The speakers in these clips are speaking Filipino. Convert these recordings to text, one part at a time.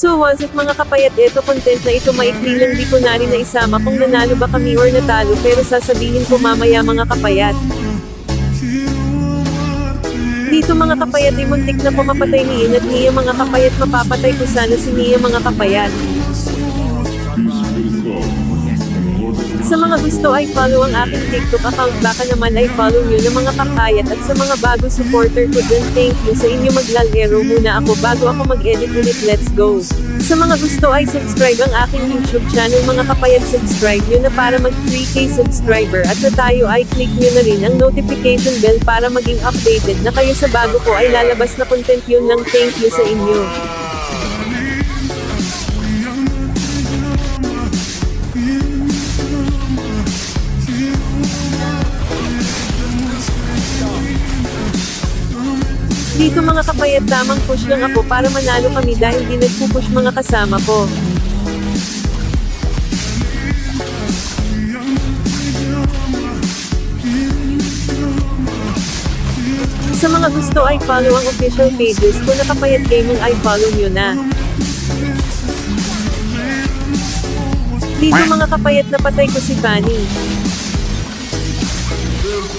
So was it mga kapayat eto content na ito maikli lang di ko na rin na isama kung nanalo ba kami or natalo pero sasabihin ko mamaya mga kapayat. Dito mga kapayat ay muntik na pumapatay ni Ian at niya mga kapayat mapapatay ko sana si Nia mga kapayat. Sa mga gusto ay follow ang aking TikTok account. Baka naman ay follow nyo ng mga kapayat at sa mga bago supporter ko dun thank you. Sa inyo maglalero muna ako bago ako mag-edit ulit. Let's go. Sa mga gusto ay subscribe ang aking YouTube channel. Mga kapayat subscribe nyo na para mag 3k subscriber. At na tayo ay click nyo na rin ang notification bell para maging updated na kayo sa bago ko ay lalabas na content. Yun lang. Thank you sa inyo. Dito mga kapayat tamang push lang ako para manalo kami dahil di nagpupush mga kasama ko. Sa mga gusto ay follow ang official pages ko na kapayat gaming ay follow nyo na. Dito mga kapayat na patay ko si Fanny.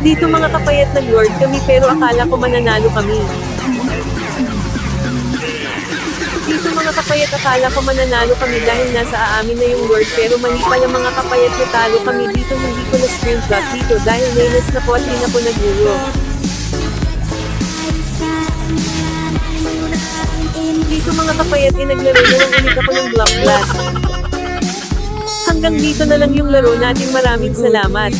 Dito mga kapayat nag-lord kami pero akala ko mananalo kami. Mga kapayat akala ko mananalo kami dahil nasa aamin na yung lord pero mali pala mga kapayat natalo kami dito hindi ko na screenshot dito dahil minus na po at di na po nag-euro. Dito mga kapayat ay naglaro na lang ulit ako ng block blast. Hanggang dito na lang yung laro natin maraming salamat.